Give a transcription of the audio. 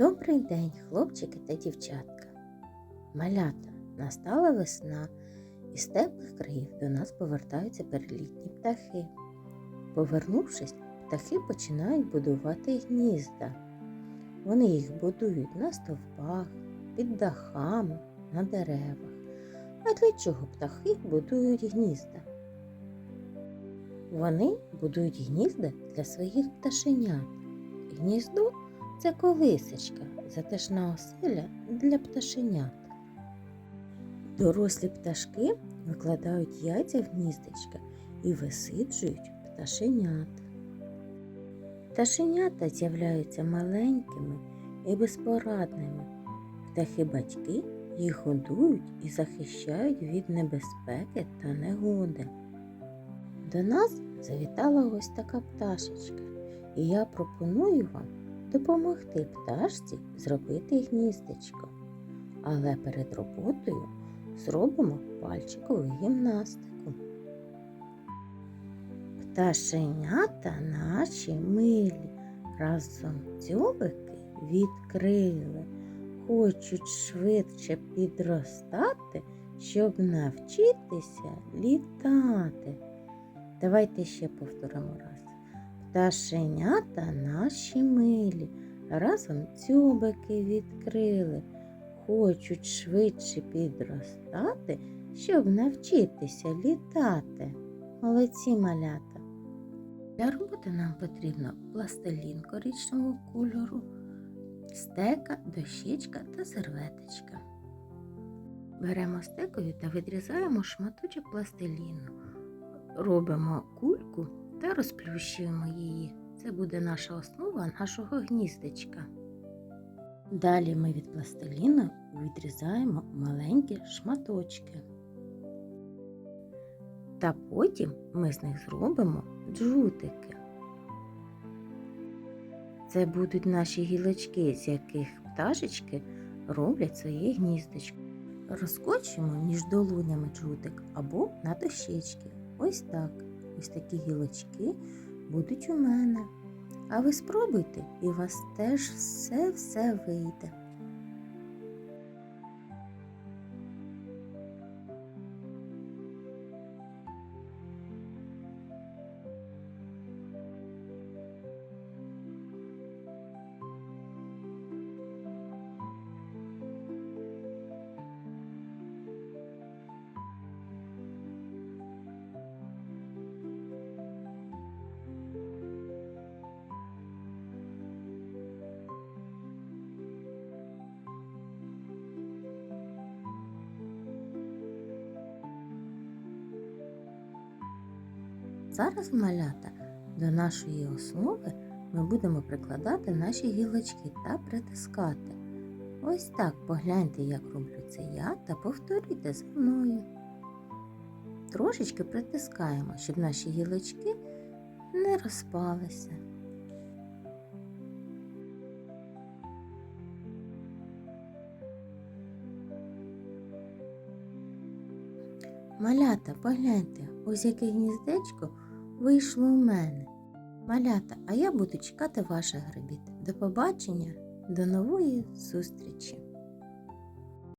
Добрий день, хлопчики та дівчатка. Малята, настала весна, і з теплих країв до нас повертаються перелітні птахи. Повернувшись, птахи починають будувати гнізда. Вони їх будують на стовпах, під дахами, на деревах. А для чого птахи будують гнізда? Вони будують гнізда для своїх пташенят. Гніздо це колисочка, затишна оселя для пташенят. Дорослі пташки викладають яйця в гніздечка і висиджують пташенят. Пташенята з'являються маленькими і безпорадними. Птахи-батьки їх годують і захищають від небезпеки та негоди. До нас завітала ось така пташечка, і я пропоную вам допомогти пташці зробити гніздечко. Але перед роботою зробимо пальчикову гімнастику. Пташенята наші милі, разом дзьобики відкрили, хочуть швидше підростати, щоб навчитися літати. Давайте ще повторимо раз. Пташенята наші милі, разом дзьобики відкрили, хочуть швидше підростати, щоб навчитися літати. Молодці малята. Для роботи нам потрібно пластилін коричневого кольору, стека, дощечка та серветочка. Беремо стекові та відрізаємо шматочок пластиліну. Робимо кульку та розплющуємо її. Це буде наша основа нашого гніздечка. Далі ми від пластиліну відрізаємо маленькі шматочки. Та потім ми з них зробимо джутики. Це будуть наші гілочки, з яких пташечки роблять своє гніздечко. Розкочуємо між долонями джутик або на дощечки. Ось так. Ось такі гілочки будуть у мене. А ви спробуйте, і у вас теж все-все вийде. Зараз малята до нашої основи ми будемо прикладати наші гілочки та притискати. Ось так погляньте, як роблю це я, та повторюйте за мною. Трошечки притискаємо, щоб наші гілочки не розпалися. Малята, погляньте, ось яке гніздечко вийшло у мене. Малята, а я буду чекати ваших грибіт. До побачення, до нової зустрічі!